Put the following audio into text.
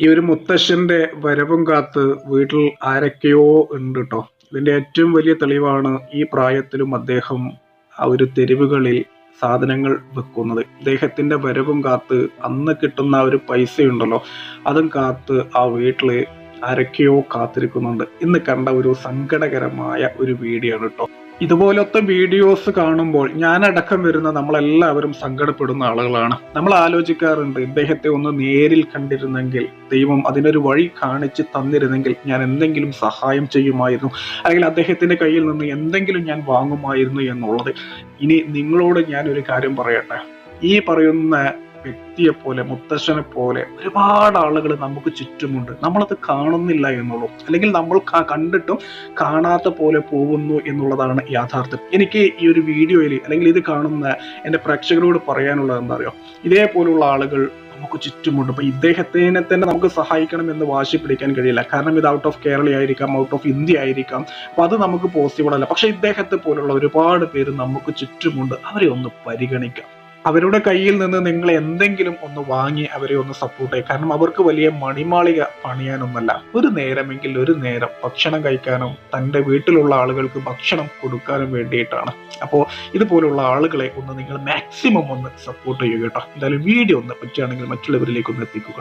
ഈ ഒരു മുത്തശ്ശന്റെ വരവും കാത്ത് വീട്ടിൽ ആരൊക്കെയോ ഉണ്ട് കേട്ടോ ഇതിന്റെ ഏറ്റവും വലിയ തെളിവാണ് ഈ പ്രായത്തിലും അദ്ദേഹം ആ ഒരു തെരുവുകളിൽ സാധനങ്ങൾ വെക്കുന്നത്. അദ്ദേഹത്തിന്റെ വരവും കാത്ത് അന്ന് കിട്ടുന്ന ആ ഒരു പൈസയുണ്ടല്ലോ അതും കാത്ത് ആ വീട്ടിൽ ആരൊക്കെയോ കാത്തിരിക്കുന്നുണ്ട്. ഇന്ന് കണ്ട ഒരു സങ്കടകരമായ ഒരു വീഡിയോ ആണ് കേട്ടോ ഇതുപോലത്തെ വീഡിയോസ് കാണുമ്പോൾ ഞാനടക്കം വരുന്ന നമ്മളെല്ലാവരും സങ്കടപ്പെടുന്ന ആളുകളാണ്. നമ്മൾ ആലോചിക്കാറുണ്ട് ഇദ്ദേഹത്തെ ഒന്ന് നേരിൽ കണ്ടിരുന്നെങ്കിൽ ദൈവം അതിനൊരു വഴി കാണിച്ച് തന്നിരുന്നെങ്കിൽ ഞാൻ എന്തെങ്കിലും സഹായം ചെയ്യുമായിരുന്നു. അല്ലെങ്കിൽ അദ്ദേഹത്തിന്റെ കയ്യിൽ നിന്ന് എന്തെങ്കിലും ഞാൻ വാങ്ങുമായിരുന്നു എന്നുള്ളത്. ഇനി നിങ്ങളോട് ഞാൻ ഒരു കാര്യം പറയട്ടെ. ഈ പറയുന്ന വ്യക്തിയെ പോലെ മുത്തശ്ശനെ പോലെ ഒരുപാട് ആളുകൾ നമുക്ക് ചുറ്റുമുണ്ട്. നമ്മളത് കാണുന്നില്ല എന്നുള്ളൂ. അല്ലെങ്കിൽ നമ്മൾ കണ്ടിട്ടും കാണാത്ത പോലെ പോകുന്നു എന്നുള്ളതാണ് യാഥാർത്ഥ്യം. എനിക്ക് ഈ ഒരു വീഡിയോയിൽ അല്ലെങ്കിൽ ഇത് കാണുന്ന എന്റെ പ്രേക്ഷകരോട് പറയാനുള്ളത് എന്താ അറിയോ ഇതേപോലുള്ള ആളുകൾ നമുക്ക് ചുറ്റുമുണ്ട്. അപ്പം ഇദ്ദേഹത്തിനെ തന്നെ നമുക്ക് സഹായിക്കണം എന്ന് വാശി പിടിക്കാൻ കഴിയില്ല. കാരണം ഇത് ഔട്ട് ഓഫ് കേരള ആയിരിക്കാം ഔട്ട് ഓഫ് ഇന്ത്യ ആയിരിക്കാം. അപ്പോൾ അത് നമുക്ക് പോസിബിൾ അല്ല. പക്ഷേ ഇദ്ദേഹത്തെ പോലുള്ള ഒരുപാട് പേര് നമുക്ക് ചുറ്റുമുണ്ട്. അവരെ ഒന്ന് പരിഗണിക്കാം. അവരുടെ കയ്യിൽ നിന്ന് നിങ്ങൾ എന്തെങ്കിലും ഒന്ന് വാങ്ങി അവരെ ഒന്ന് സപ്പോർട്ട് ചെയ്യുക കാരണം അവർക്ക് വലിയ മണിമാളിക പണിയാനൊന്നല്ല. ഒരു നേരമെങ്കിൽ ഒരു നേരം ഭക്ഷണം കഴിക്കാനും തന്റെ വീട്ടിലുള്ള ആളുകൾക്ക് ഭക്ഷണം കൊടുക്കാനും വേണ്ടിയിട്ടാണ്. അപ്പോൾ ഇതുപോലുള്ള ആളുകളെ ഒന്ന് നിങ്ങൾ മാക്സിമം ഒന്ന് സപ്പോർട്ട് ചെയ്യുക കേട്ടോ. എന്തായാലും വീഡിയോ ഒന്ന് പറ്റുകയാണെങ്കിൽ മറ്റുള്ളവരിലേക്ക് ഒന്ന് എത്തിക്കുക.